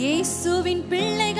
இயேசுவின் பிள்ளைகள்